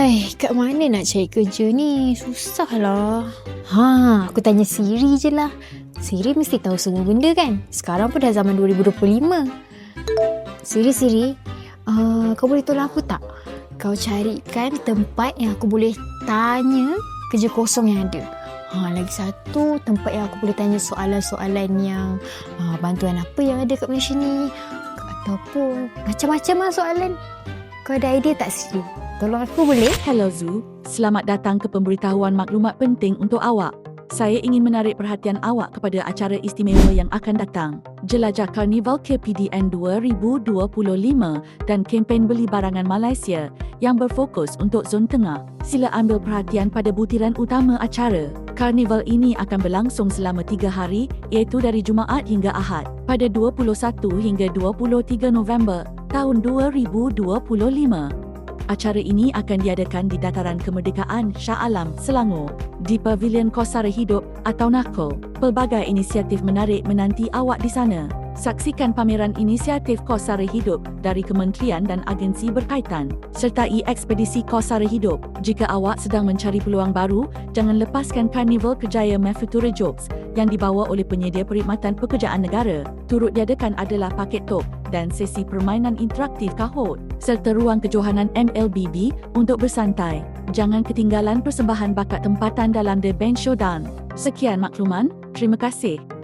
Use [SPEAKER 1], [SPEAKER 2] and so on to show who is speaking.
[SPEAKER 1] Hai, kat mana nak cari kerja ni? Susah lah. Ha, aku tanya Siri je lah. Siri mesti tahu semua benda kan? Sekarang pun dah zaman 2025. Siri, Siri. Uh, kau boleh tolong aku tak? Kau carikan tempat yang aku boleh tanya kerja kosong yang ada. Ha, lagi satu tempat yang aku boleh tanya soalan-soalan yang uh, bantuan apa yang ada kat Malaysia ni. Ataupun macam-macam lah soalan. Kau ada idea tak Siri? Tolong aku boleh?
[SPEAKER 2] Hello Zu, selamat datang ke pemberitahuan maklumat penting untuk awak. Saya ingin menarik perhatian awak kepada acara istimewa yang akan datang. Jelajah Carnival KPDN 2025 dan kempen beli barangan Malaysia yang berfokus untuk zon tengah. Sila ambil perhatian pada butiran utama acara. Karnival ini akan berlangsung selama tiga hari iaitu dari Jumaat hingga Ahad pada 21 hingga 23 November tahun 2025. Acara ini akan diadakan di Dataran Kemerdekaan Shah Alam, Selangor, di Pavilion Kosara Hidup atau NAKO. Pelbagai inisiatif menarik menanti awak di sana. Saksikan pameran inisiatif Kosara Hidup dari kementerian dan agensi berkaitan sertai ekspedisi Kosara Hidup. Jika awak sedang mencari peluang baru, jangan lepaskan Karnival Kejaya Mafutura Jobs yang dibawa oleh penyedia perkhidmatan pekerjaan negara. Turut diadakan adalah paket top dan sesi permainan interaktif Kahoot serta ruang kejohanan MLBB untuk bersantai. Jangan ketinggalan persembahan bakat tempatan dalam The Band Showdown. Sekian makluman, terima kasih.